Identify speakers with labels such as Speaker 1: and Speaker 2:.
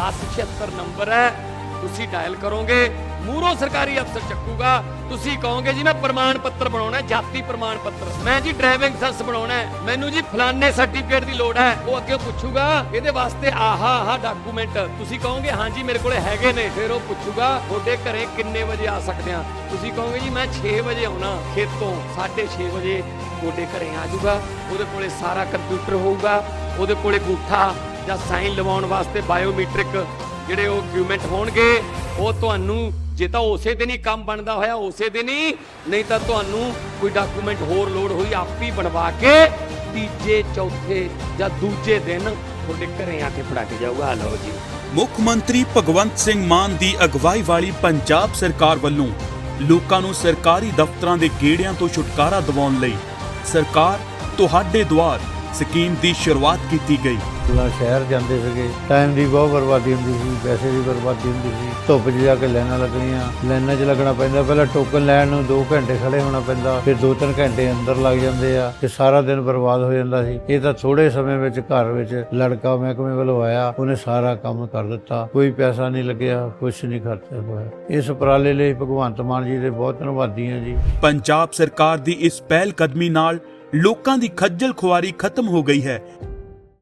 Speaker 1: 1076 number ਹੈ, ਤੁਸੀਂ dial ਕਰੋਗੇ ਮੂਰੋ ਸਰਕਾਰੀ ਅਫਸਰ ਚੱਕੂਗਾ, ਤੁਸੀਂ ਕਹੋਗੇ ਜੀ ਮੈਂ ਪ੍ਰਮਾਣ ਪੱਤਰ ਬਣਾਉਣਾ ਜਾਤੀ ਪ੍ਰਮਾਣ ਪੱਤਰ। ਮੈਂ ਜੀ ਡਰਾਈਵਿੰਗ ਲਾਇਸੈਂਸ ਬਣਾਉਣਾ ਮੈਨੂੰ ਜੀ ਫਲਾਣੇ ਸਰਟੀਫਿਕੇਟ ਦੀ ਲੋੜ ਹੈ, ਉਹ ਅੱਗੇ ਪੁੱਛੂਗਾ, ਇਹਦੇ ਵਾਸਤੇ ਆਹਾ ਆਹਾ ਡਾਕੂਮੈਂਟ ਤੁਸੀਂ ਕਹੋਗੇ ਹਾਂਜੀ ਮੇਰੇ ਕੋਲੇ ਹੈਗੇ ਨੇ, ਫਿਰ ਉਹ ਪੁੱਛੂਗਾ, ਤੁਹਾਡੇ ਘਰੇ ਕਿੰਨੇ ਵਜੇ ਆ ਸਕਦੇ ਆ ਤੁਸੀਂ ਕਹੋਗੇ ਜੀ, ਮੈਂ 6 ਵਜੇ ਆਉਣਾ, ਖੇਤੋਂ 6:30 ਵਜੇ ਤੁਹਾਡੇ ਘਰੇ ਆ ਜਾਊਗਾ, ਉਹਦੇ ਕੋਲੇ ਸਾਰਾ ਕੰਪਿਊਟਰ ਹੋਊਗਾ, ਉਹਦੇ ਕੋਲੇ ਗੂਠਾ ਜਾਂ ਸਾਈਨ ਲਵਾਉਣ ਵਾਸਤੇ ਬਾਇਓਮੈਟ੍ਰਿਕ ਜਿਹੜੇ ਉਹ ਡਾਕੂਮੈਂਟ ਹੋਣਗੇ, ਉਹ ਤੁਹਾਨੂੰ ਜੇ ਤਾਂ ਉਸੇ ਦਿਨ ਹੀ ਕੰਮ ਬਣਦਾ ਹੋਇਆ, ਉਸੇ ਦਿਨ ਹੀ, ਨਹੀਂ ਤਾਂ ਤੁਹਾਨੂੰ ਕੋਈ ਡਾਕੂਮੈਂਟ ਹੋਰ ਲੋਡ ਹੋਈ, ਆਪ ਹੀ ਬਣਵਾ ਕੇ ਤੀਜੇ, ਚੌਥੇ ਜਾਂ ਦੂਜੇ ਦਿਨ ਤੁਹਾਡੇ ਘਰੇ ਆ ਕੇ ਫੜਾ ਕੇ ਜਾਊਗਾ ਲਓ ਜੀ।
Speaker 2: ਮੁੱਖ ਮੰਤਰੀ ਭਗਵੰਤ ਸਿੰਘ ਮਾਨ ਦੀ ਅਗਵਾਈ ਵਾਲੀ ਪੰਜਾਬ ਸਰਕਾਰ ਵੱਲੋਂ ਲੋਕਾਂ ਨੂੰ ਸਰਕਾਰੀ ਦਫ਼ਤਰਾਂ ਦੇ ਗੇੜਿਆਂ ਤੋਂ ਛੁਟਕਾਰਾ ਦਿਵਾਉਣ ਲਈ ਸਰਕਾਰ ਤੁਹਾਡੇ ਦੁਆਰ ਸਕੀਮ ਦੀ ਸ਼ੁਰੂਆਤ ਕੀਤੀ ਗਈ।
Speaker 3: ਪਹਿਲਾਂ ਸ਼ਹਿਰ ਜਾਂਦੇ ਸੀਗੇ ਟਾਈਮ ਦੀ ਬਹੁਤ ਬਰਬਾਦੀ ਹੁੰਦੀ ਸੀ, ਪੈਸੇ ਦੀ ਬਰਬਾਦੀ ਹੁੰਦੀ ਸੀ। ਧੁੱਪ 'ਚ ਜਾ ਕੇ ਲਾਈਨਾਂ ਲੱਗਣੀਆਂ, ਲਾਈਨਾਂ 'ਚ ਲੱਗਣਾ ਪੈਂਦਾ, ਪਹਿਲਾਂ ਟੋਕਨ ਲੈਣ ਨੂੰ 2 ਘੰਟੇ ਖੜੇ ਹੋਣਾ ਪੈਂਦਾ, ਫਿਰ 2-3 ਘੰਟੇ ਅੰਦਰ ਲੱਗ ਜਾਂਦੇ ਆ, ਤੇ ਸਾਰਾ ਦਿਨ ਬਰਬਾਦ ਹੋ ਜਾਂਦਾ ਸੀ। ਇਹ ਤਾਂ ਥੋੜੇ ਸਮੇਂ ਵਿੱਚ ਘਰ ਵਿੱਚ ਲੜਕਾ ਮਹਿਕਮੇ ਵੱਲੋਂ ਆਇਆ, ਉਹਨੇ ਸਾਰਾ ਕੰਮ ਕਰ ਦਿੱਤਾ। ਕੋਈ ਪੈਸਾ ਨਹੀਂ ਲੱਗਿਆ ਕੁਝ ਨਹੀਂ ਖਰਚਿਆ ਹੋਇਆ। ਇਸ ਉਪਰਾਲੇ ਲਈ ਭਗਵੰਤ ਮਾਨ ਜੀ ਦੇ ਬਹੁਤ ਧੰਨਵਾਦੀ ਹਾਂ ਜੀ।
Speaker 2: ਪੰਜਾਬ ਸਰਕਾਰ ਦੀ ਇਸ ਪਹਿਲ ਕਦਮੀ ਨਾਲ ਲੋਕਾਂ ਦੀ ਖੱਜਲ ਖੁਆਰੀ ਖਤਮ ਹੋ ਗਈ ਹੈ।